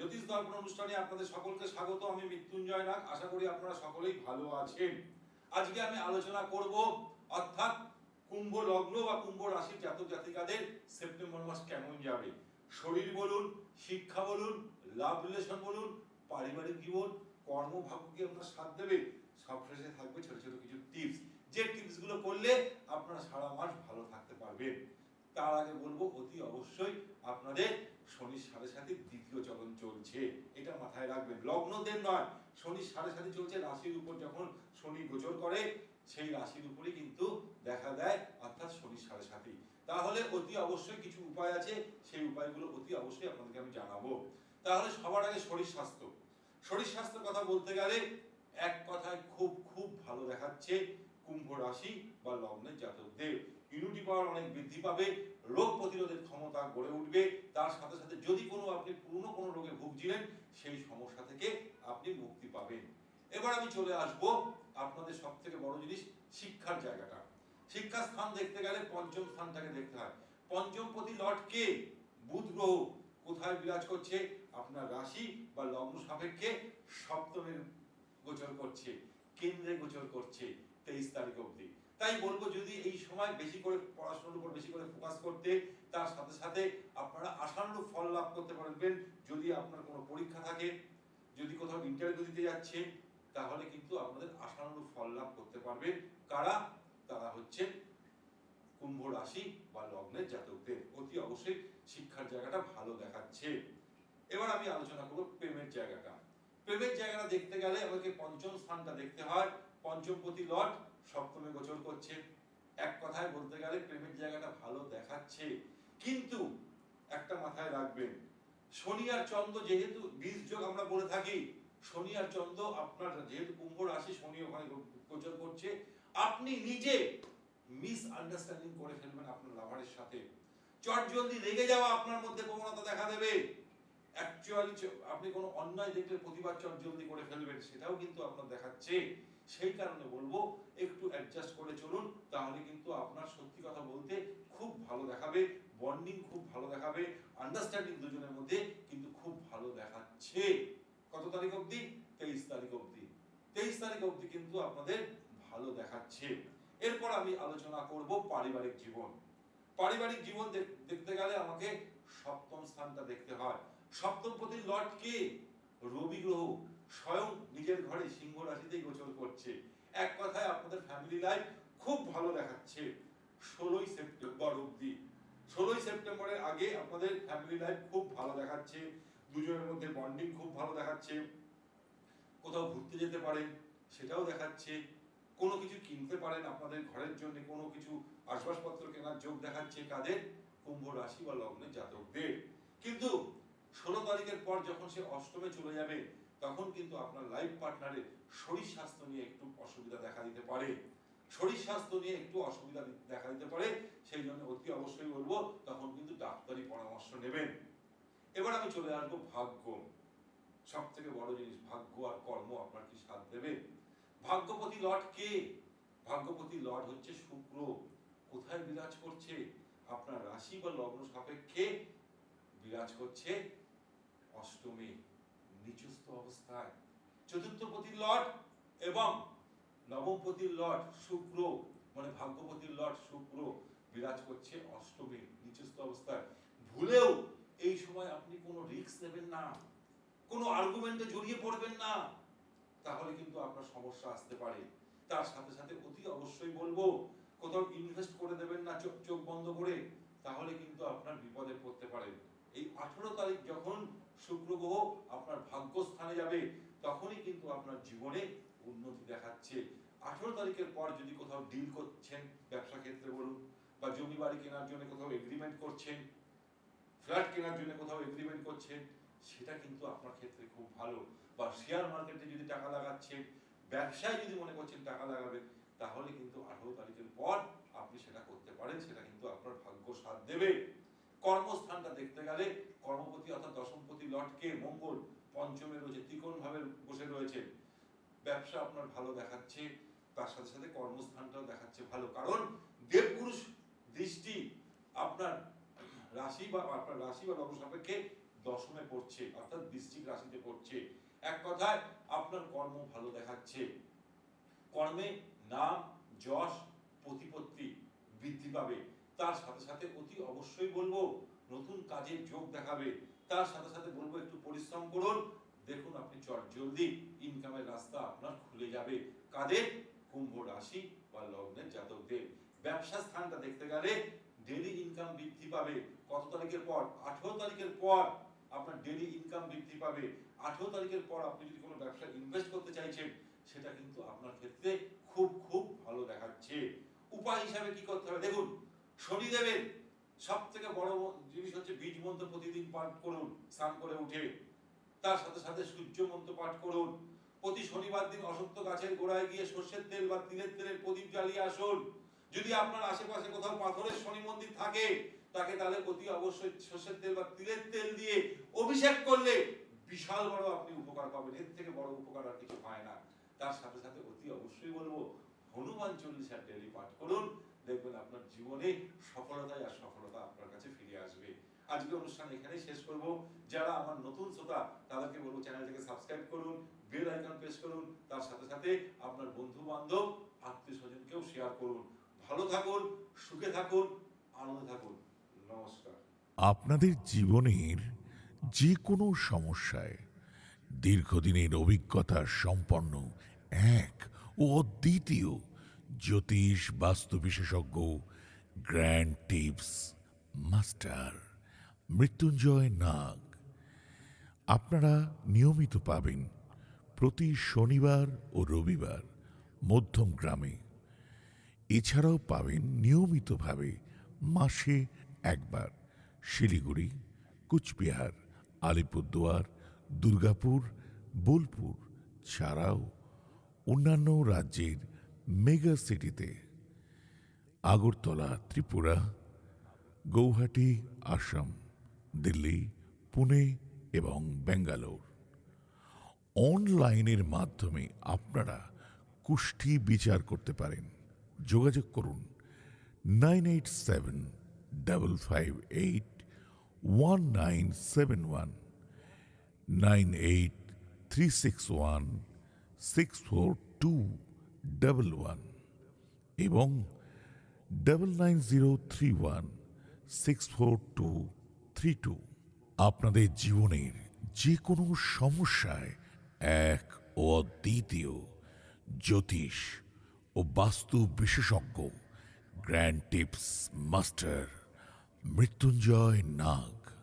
জ্যোতিষ দর্পণ অনুষ্ঠানে আপনাদের সকলকে স্বাগত। আমি মৃত্যুঞ্জয় নাগ। আশা করি আপনারা সকলেই ভালো আছেন। আজকে আমি আলোচনা করব অর্থাৎ কুম্ভ লগ্ন বা কুম্ভ রাশির জাতক জাতিকাদের সেপ্টেম্বর মাস কেমন যাবে? শরীর বলুন, শিক্ষা বলুন, লাভ রিলেশন বলুন, পারিবারিক জীবন, কর্মভাগ্য কি আপনার সাথ দেবে? সব শেষে থাকবে ছোট ছোট কিছু টিপস যে টিপসগুলো করলে আপনারা সারা মাস ভালো থাকতে পারবেন। তার আগে বলব, অতি অবশ্যই আপনাদের শনির সাড়ে সাথে দ্বিতীয় চলন চলছে। এটা মাথায় রাখবেন লগ্নদের নয়, শনির সাড়ে সাথে চলছে, রাশির উপর যখন শনি গোচর করে, সেই রাশির উপরই কিন্তু দেখা দেয়, অর্থাৎ শনির সাড়ে সাথে তাহলে অতি অবশ্যই কিছু উপায় আছে, সেই উপায়গুলো অতি অবশ্যই আপনাদেরকে আমি জানাব। তাহলে সবার আগে শরীর স্বাস্থ্য। শরীর স্বাস্থ্যের কথা বলতে গেলে, এক কথায় খুব খুব ভালো দেখাচ্ছে কুম্ভ রাশি বা লগ্নের জাতকদের ইমিউনিটি পাওয়ার অনেক বৃদ্ধি পাবে, রোগ প্রতিরোধের ক্ষমতা গড়ে উঠবে। তার সাথে সাথে যদি কোনো আপনি পুরনো কোনো রোগে ভুগছিলেন, সেই সমস্যা থেকে আপনি মুক্তি পাবেন। এবার আমি চলে আসব আপনাদের সব থেকে বড় জিনিস, শিক্ষার জায়গাটা। শিক্ষার স্থান দেখতে গেলে পঞ্চম স্থানটাকে দেখতে হয়। পঞ্চম প্রতি লট কে? বুধ গ্রহ। কোথায় বিরাজ করছে? আপনার রাশি বা লগ্ন সাপেক্ষে সপ্তমের গোচর করছে, কেন্দ্রে গোচর করছে। তেইশ তারিখ অবধি। তাই বলব যদি এই সময় বেশি করে পড়াশোনার উপর বেশি করে ফোকাস করতে, তার সাথে সাথে আপনারা আশানুরূপ ফল লাভ করতে পারবেন যদি আপনার কোনো পরীক্ষা থাকে, যদি কোথাও ইন্টারভিউ দিতে যাচ্ছেন তাহলে কিন্তু আপনাদের আশানুরূপ ফল লাভ করতে পারবেন কারা? তারা হচ্ছে কুম্ভ রাশি বা লগ্নের জাতকদের। অতি অবশ্যই শিক্ষার জায়গাটা ভালো দেখাচ্ছে। এবার আমি আলোচনা করব প্রেমের জায়গাটা। প্রেমের জায়গাটা দেখতে গেলে আমাকে পঞ্চম স্থানটা দেখতে হয়। পঞ্চমপতি লট সপ্তমে গোচর করছে। এক কথায় বলতে গেলে প্রেমের জায়গাটা ভালো দেখাচ্ছে। কিন্তু একটা মাথায় রাখবেন, শনি আর চন্দ্র যেহেতু বীজ যোগ আমরা বলে থাকি, শনি আর চন্দ্র আপনার যেহেতু কুম্ভ রাশি, শনি ওখানে গোচর করছে। আপনি নিজে মিস আন্ডারস্ট্যান্ডিং করে ফেলবেন আপনার লাভারের সাথে। চট জলদি রেগে যাওয়া আপনার মধ্যে প্রবণতা দেখা দেবে। অ্যাকচুয়ালি আপনি কোনো অন্যায় দেখলে প্রতিবাদ চট জলদি করে ফেলবেন, সেটাও কিন্তু আপনার দেখাচ্ছে। সেই কারণে বলব, একটু অ্যাডজাস্ট করে চলুন, তাহলে কিন্তু আপনার সত্যি কথা বলতে খুব ভালো দেখাবে বন্ডিং খুব ভালো দেখাবে আন্ডারস্ট্যান্ডিং দুজনের মধ্যে কিন্তু খুব ভালো দেখাচ্ছে। কত তারিখ অবধি? তেইশ তারিখ অবধি। তেইশ তারিখ অবধি কিন্তু আপনাদের ভালো দেখাচ্ছে। এরপর আমি আলোচনা করব পারিবারিক জীবন। পারিবারিক জীবন দেখ- দেখতে গেলে আমাকে সপ্তম স্থানটা দেখতে হয়। সপ্তম প্রতি লট কে? রবি গ্রহ। স্বয়ং নিজের ঘরে সিংহ রাশিতেই গোচর করছে। এক কথায় আপনাদের ফ্যামিলি লাইফ খুব ভালো দেখাচ্ছে ষোলোই সেপ্টেম্বর অবধি। ষোলোই সেপ্টেম্বরের আগে আপনাদের ফ্যামিলি লাইফ খুব ভালো দেখাচ্ছে, দুজনের মধ্যে বন্ডিং খুব ভালো দেখাচ্ছে, কোথাও ঘুরতে যেতে পারেন, সেটাও দেখাচ্ছে, কোনো কিছু কিনতে পারেন আপনাদের ঘরের জন্য, কোনো কিছু আসবাবপত্র কেনার যোগ দেখাচ্ছে কাদের? কুম্ভ রাশি বা লগ্নের জাতকদের। কিন্তু ষোলো তারিখের পর যখন সে অষ্টমে চলে যাবে তখন কিন্তু আপনার লাইফ পার্টনারের শরীর স্বাস্থ্য নিয়ে একটু অসুবিধা দেখা দিতে পারে। শরীর স্বাস্থ্য নিয়ে একটু অসুবিধা দেখা দিতে পারে, সেই জন্য অতি অবশ্যই বলব, তখন কিন্তু ডাক্তারি পরামর্শ নেবেন। এবার আমি চলে আসব ভাগ্য। সব থেকে বড় জিনিস, ভাগ্য আর কর্ম আপনার কি সাথ দেবে? ভাগ্যপতি লর্ড কে? ভাগ্যপতি লর্ড হচ্ছে শুক্র। কোথায় বিরাজ করছে? আপনার রাশি বা লগ্ন সাপেক্ষে বিরাজ করছে অষ্টমে। অবস্থায় চতুর্থপতির লর্ড এবং নবমপতির লর্ড শুক্র মানে ভাগ্যপতির লর্ড শুক্র বিরাজ করছে অষ্টমে, নিচস্থ অবস্থায়। ভুলেও এই সময় আপনি কোনো রিস্ক নেবেন না, কোনো আর্গুমেন্টে জড়িয়ে পড়বেন না। তাহলে কিন্তু আপনার সমস্যা আসতে পারে। তার সাথে সাথে অতি অবশ্যই বলব, কোথাও ইনভেস্ট করে দেবেন না চোখ চোখ বন্ধ করে, তাহলে কিন্তু আপনার বিপদে পড়তে পারেন এই আঠারো তারিখ যখন গ্রহ আপনার ভাগ্যস্থানে যাবে, তখনই কিন্তু আপনার জীবনে উন্নতি দেখাচ্ছে। আঠারো তারিখের পর যদি কোথাও ডিল করছেন ব্যবসা ক্ষেত্রে বলুন, বা জমি বাড়ি কেনার জন্য কোথাও এগ্রিমেন্ট করছেন ফ্ল্যাট কেনার জন্য কোথাও এগ্রিমেন্ট করছেন, সেটা কিন্তু আপনার ক্ষেত্রে খুব ভালো। বা শেয়ার মার্কেটে যদি টাকা লাগাচ্ছেন, ব্যবসায় যদি মনে করছেন টাকা লাগাবেন তাহলে কিন্তু আঠারো তারিখের পর আপনি সেটা করতে পারেন, সেটা কিন্তু আপনার ভাগ্য সাথ দেবে। কর্মস্থানটা দেখতে গেলে কর্মপতি অর্থাৎ দশমপতি লটকে মঙ্গল পঞ্চমে রয়েছে ত্রিকোণ ভাবে বসে রয়েছে। ব্যবসা আপনার ভালো দেখাচ্ছে, তার সাথে সাথে কর্মস্থানটাও দেখাচ্ছে ভালো। কারণ দেবপুরুষ দৃষ্টি আপনার রাশি বা আপনার রাশি বা লগ্ন সাপেক্ষে দশমে পড়ছে, অর্থাৎ বৃশ্চিক রাশিতে পড়ছে। এক কথায়, আপনার কর্ম ভালো দেখাচ্ছে। কর্মে নাম, যশ, প্রতিপত্তি বৃদ্ধি পাবে। তার সাথে সাথে অতি অবশ্যই বলব, নতুন কাজের যোগ দেখাবে। তার সাথে সাথে বলব, একটু পরিশ্রম করুন। দেখুন আপনি চট জলদি ইনকামের রাস্তা আপনার খুলে যাবে। কাদের কুম্ভ রাশি বা লগ্নের জাতকদের ব্যবসা স্থানটা দেখতে গেলে ডেলি ইনকাম বৃদ্ধি পাবে। কত তারিখের পর? আঠেরো তারিখের পর আপনার ডেলি ইনকাম বৃদ্ধি পাবে। আঠেরো তারিখের পর আপনি যদি কোনো ব্যবসা ইনভেস্ট করতে চাইছেন, সেটা কিন্তু আপনার ক্ষেত্রে খুব খুব ভালো দেখাচ্ছে। উপায় হিসাবে কি করতে হবে? দেখুন শনিদেবের সব থেকে বড় জিনিস হচ্ছে বীজ মন্ত্র প্রতিদিন পাঠ করুন, স্নান করে উঠে। তার সাথে সাথে সূর্য মন্ত্র পাঠ করুন। প্রতি শনিবার দিন অসত্য গাছের গোড়ায় গিয়ে সর্ষের তেল বা তিলের তেলের প্রদীপ জ্বালিয়ে আসুন। যদি আপনার আশেপাশে কোথাও পাথরের শনি মন্দির থাকে, তাকে তাহলে অতি অবশ্যই সর্ষের তেল বা তিলের তেল দিয়ে অভিষেক করলে বিশাল বড় আপনি উপকার পাবেন। এর থেকে বড় উপকার আর কিছু হয় না। তার সাথে সাথে অতি অবশ্যই বলব, হনুমান চল্লিশা ডেলি পাঠ করুন। দেখবেন আপনার জীবনে সফলতাই আর সফলতা আপনার কাছে ফিরে আসবে। আজকে অনুষ্ঠান এখানেই শেষ করব। যারা আমার নতুন শ্রোতা, তাদেরকে বলব চ্যানেলটাকে সাবস্ক্রাইব করুন, বেল আইকন প্রেস করুন, তার সাথে সাথে আপনার বন্ধু বান্ধব আত্মীয় স্বজনকেও শেয়ার করুন। ভালো থাকুন, সুখে থাকুন, আনন্দে থাকুন। নমস্কার। আপনাদের জীবনের যে কোনো সমস্যায় দীর্ঘদিনের অভিজ্ঞতা সম্পন্ন এক ও অদ্বিতীয় জ্যোতিষ, বাস্তু বিশেষজ্ঞ, grand tips master, Mrityunjay Nag. আপনারা নিয়মিত পাবেন প্রতি শনিবার ও রবিবার মধ্যম গ্রামে। এছাড়াও পাবেন নিয়মিতভাবে মাসে একবার শিলিগুড়ি, কুচবিহার, আলিপুরদুয়ার, দুর্গাপুর, বোলপুর, ছাড়াও অন্যান্য রাজ্যের মেগা সিটিতে, আগরতলা, ত্রিপুরা, গৌহাটি, আসাম, দিল্লি, পুনে এবং বেঙ্গালোর অনলাইনের মাধ্যমে আপনারা কুষ্ঠি বিচার করতে পারেন। যোগাযোগ করুন nine eight seven double five eight one nine seven one, nine eight three six one six four two double one এবং double nine zero three one six four two three two আপনাদের জীবনের যে কোনো সমস্যায় এক ও অদ্বিতীয় জ্যোতিষ ও বাস্তু বিশেষজ্ঞ grand tips master Mrityunjay Nag.